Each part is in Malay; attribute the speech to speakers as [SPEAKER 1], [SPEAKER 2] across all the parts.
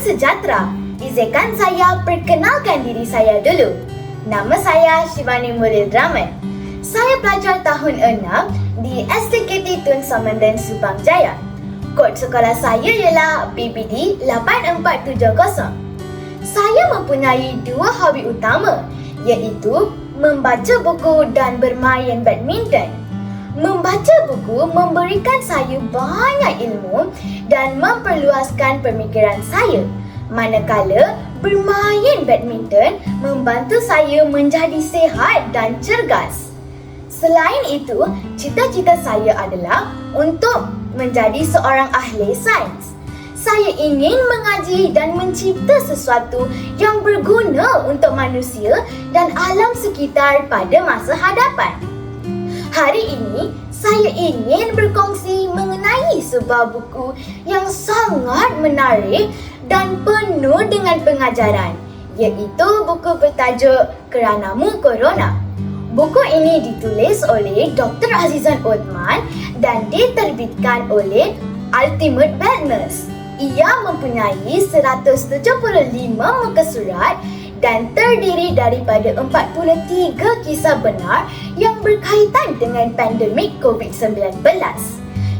[SPEAKER 1] sejahtera. Izinkan saya perkenalkan diri saya dulu. Nama saya Shivani Mulil Draman. Saya pelajar tahun 6 di STKT Tun Samanden Subang Jaya. Kod sekolah saya ialah BBD 8470. Saya mempunyai dua hobi utama iaitu membaca buku dan bermain badminton. Membaca buku memberikan saya banyak ilmu dan memperluaskan pemikiran saya. Manakala bermain badminton membantu saya menjadi sehat dan cergas. Selain itu, cita-cita saya adalah untuk menjadi seorang ahli sains. Saya ingin mengaji dan mencipta sesuatu yang berguna untuk manusia dan alam sekitar pada masa hadapan. Hari ini, saya ingin berkongsi mengenai sebuah buku yang sangat menarik dan penuh dengan pengajaran, iaitu buku bertajuk Keranamu Corona. Buku ini ditulis oleh Dr. Azizan Othman dan diterbitkan oleh Ultimate Badness. Ia mempunyai 175 muka surat dan terdiri daripada 43 kisah benar yang berkaitan dengan pandemik COVID-19.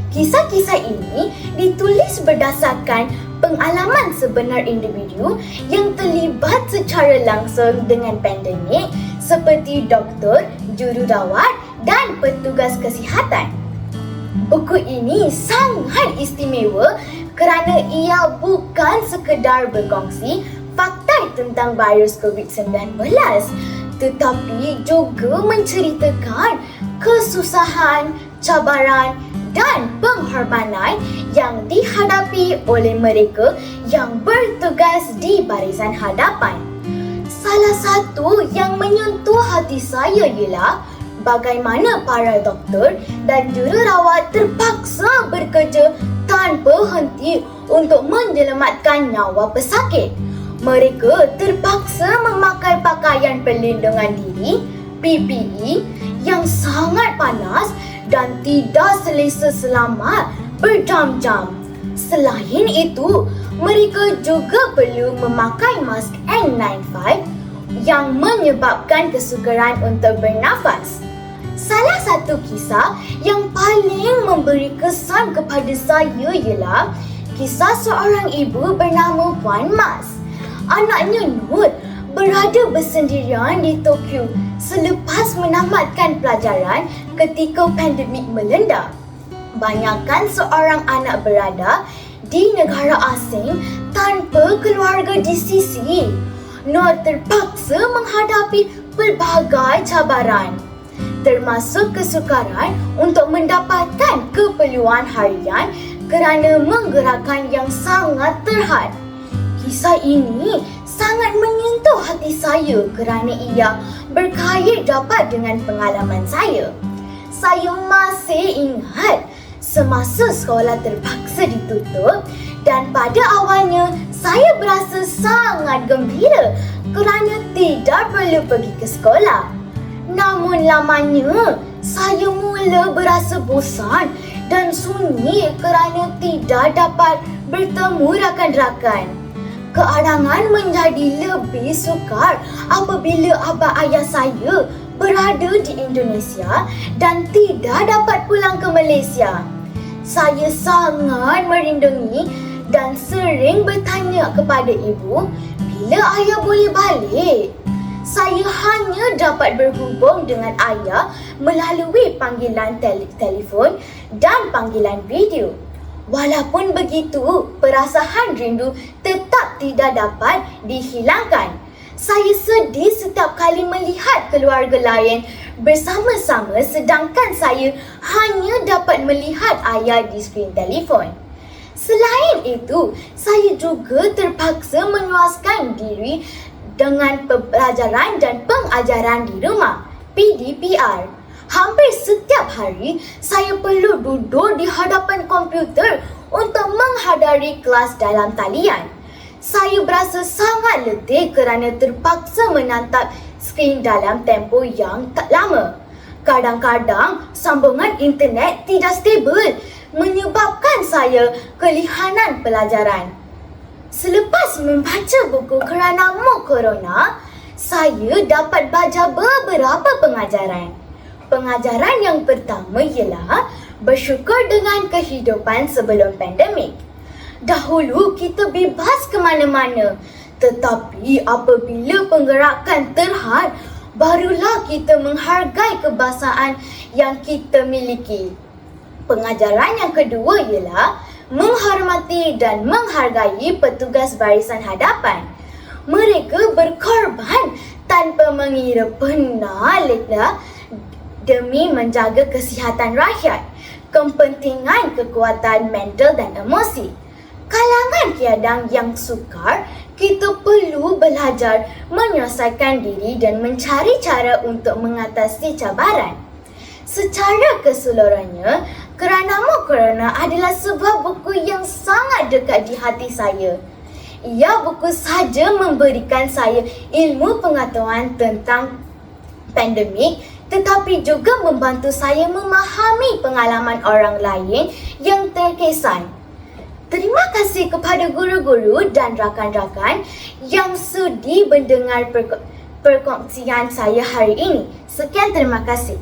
[SPEAKER 1] Kisah-kisah ini ditulis berdasarkan pengalaman sebenar individu yang terlibat secara langsung dengan pandemik seperti doktor, jururawat dan petugas kesihatan. Buku ini sangat istimewa kerana ia bukan sekedar berkongsi fakta tentang virus COVID-19 tetapi juga menceritakan kesusahan, cabaran dan pengorbanan yang dihadapi oleh mereka yang bertugas di barisan hadapan. Salah satu yang menyentuh hati saya ialah bagaimana para doktor dan jururawat terpaksa bekerja tanpa henti untuk menyelamatkan nyawa pesakit. Mereka terpaksa memakai pakaian perlindungan diri PPE yang sangat panas dan tidak selesa selamat berjam-jam. Selain itu, mereka juga perlu memakai mask N95 yang menyebabkan kesukaran untuk bernafas. Salah satu kisah yang paling memberi kesan kepada saya ialah kisah seorang ibu bernama Puan Mas. Anaknya Nur berada bersendirian di Tokyo selepas menamatkan pelajaran ketika pandemik melanda. Banyakkan seorang anak berada di negara asing tanpa keluarga di sisi. Nur terpaksa menghadapi pelbagai cabaran termasuk kesukaran untuk mendapatkan keperluan harian kerana menggerakkan yang sangat terhad. Kisah ini sangat menyentuh hati saya kerana ia berkait dapat dengan pengalaman saya. Saya masih ingat semasa sekolah terpaksa ditutup dan pada awalnya saya berasa sangat gembira kerana tidak perlu pergi ke sekolah. Namun lamanya saya mula berasa bosan dan sunyi kerana tidak dapat bertemu rakan-rakan keadangan menjadi lebih sukar apabila abang ayah saya berada di Indonesia dan tidak dapat pulang ke Malaysia. Saya sangat merindungi dan sering bertanya kepada ibu bila ayah boleh balik. Saya hanya dapat berhubung dengan ayah melalui panggilan tele- telefon dan panggilan video. Walaupun begitu, perasaan rindu tetap tidak dapat dihilangkan. Saya sedih setiap kali melihat keluarga lain bersama-sama sedangkan saya hanya dapat melihat ayah di skrin telefon. Selain itu, saya juga terpaksa meluaskan diri dengan pelajaran dan pengajaran di rumah, PDPR. Hampir setiap hari, saya perlu duduk di hadapan komputer untuk menghadiri kelas dalam talian. Saya berasa sangat letih kerana terpaksa menatap skrin dalam tempoh yang tak lama. Kadang-kadang, sambungan internet tidak stabil menyebabkan saya kelihanan pelajaran. Selepas membaca buku Kerana Mu Corona, saya dapat baca beberapa pengajaran. Pengajaran yang pertama ialah bersyukur dengan kehidupan sebelum pandemik. Dahulu kita bebas ke mana-mana, tetapi apabila penggerakan terhad, barulah kita menghargai kebasaan yang kita miliki. Pengajaran yang kedua ialah menghormati dan menghargai petugas barisan hadapan. Mereka berkorban tanpa mengira pernah lelah demi menjaga kesihatan rakyat, kepentingan kekuatan mental dan emosi. Kalangan kiadang yang sukar, kita perlu belajar menyelesaikan diri dan mencari cara untuk mengatasi cabaran. Secara keseluruhannya, Keranamu Corona adalah sebuah buku yang sangat dekat di hati saya. Ia buku saja memberikan saya ilmu pengetahuan tentang pandemik tetapi juga membantu saya memahami pengalaman orang lain yang terkesan. Terima kasih kepada guru-guru dan rakan-rakan yang sudi mendengar perko- perkongsian saya hari ini. Sekian terima kasih.